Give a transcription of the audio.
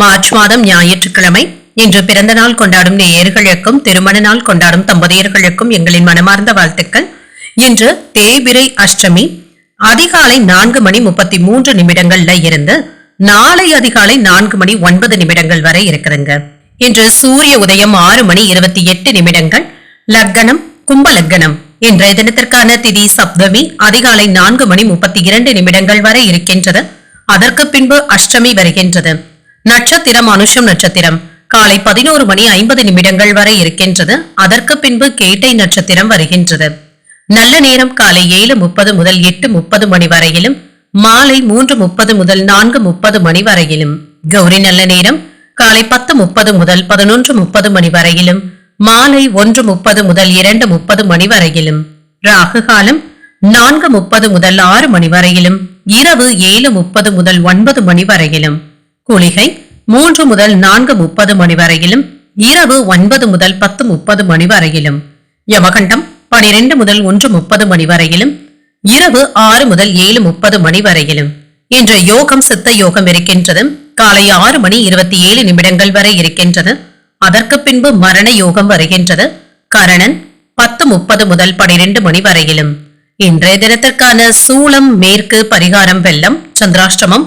March மாதம் ஞாயிற்றுக்கிழமை. இன்று பிறந்த நாள் கொண்டாடும் நேயர்களுக்கும் திருமண நாள் கொண்டாடும் தம்பதியர்களுக்கும் எங்களின் மனமார்ந்த வாழ்த்துக்கள். இன்று தேய்பிரை அஷ்டமி. அதிகாலை நான்கு மணி முப்பத்தி மூன்று நிமிடங்கள்ல இருந்து நாளை அதிகாலை நான்கு மணி ஒன்பது நிமிடங்கள் வரை இருக்குதுங்க இன்று சூரிய உதயம் ஆறு மணி இருபத்தி எட்டு நிமிடங்கள். லக்னம் கும்ப லக்கணம் இன்றைய தினத்திற்கான திதி சப்தமி. அதிகாலை நான்கு மணி முப்பத்தி இரண்டு நிமிடங்கள் வரை இருக்கின்றது. அதற்கு பின்பு அஷ்டமி வருகின்றது. நட்சத்திரம் அனுஷம் நட்சத்திரம். காலை பதினோரு மணி ஐம்பது நிமிடங்கள் வரை இருக்கின்றது. அதற்கு பின்பு கேட்டை நட்சத்திரம் வருகின்றது. நல்ல நேரம் காலை ஏழு முப்பது முதல் எட்டு முப்பது மணி வரையிலும் மாலை மூன்று முப்பது முதல் நான்கு முப்பது மணி வரையிலும். கௌரி நல்ல நேரம் காலை பத்து முப்பது முதல் பதினொன்று முப்பது மணி வரையிலும் மாலை ஒன்று முப்பது முதல் இரண்டு முப்பது மணி வரையிலும். ராகு காலம் நான்கு முப்பது முதல் ஆறு மணி வரையிலும் இரவு ஏழு முப்பது முதல் ஒன்பது மணி வரையிலும். குளிகை மூன்று முதல் நான்கு முப்பது மணி வரையிலும் இரவு ஒன்பது முதல் பத்து முப்பது மணி வரையிலும். யமகண்டம் பனிரெண்டு முதல் ஒன்று முப்பது மணி வரையிலும் இரவு ஆறு முதல் ஏழு முப்பது மணி வரையிலும். இன்று யோகம் சித்த யோகம் இருக்கின்றது. காலை ஆறு மணி இருபத்தி ஏழு நிமிடங்கள் வரை இருக்கின்றது. அதற்கு பின்பு மரண யோகம் வருகின்றது. கரணன் பத்து முப்பது முதல் பனிரெண்டு மணி வரையிலும். இன்றைய தினத்திற்கான சூளம் மேற்கு பரிகாரம் வெள்ளம் சந்திராஷ்டமம்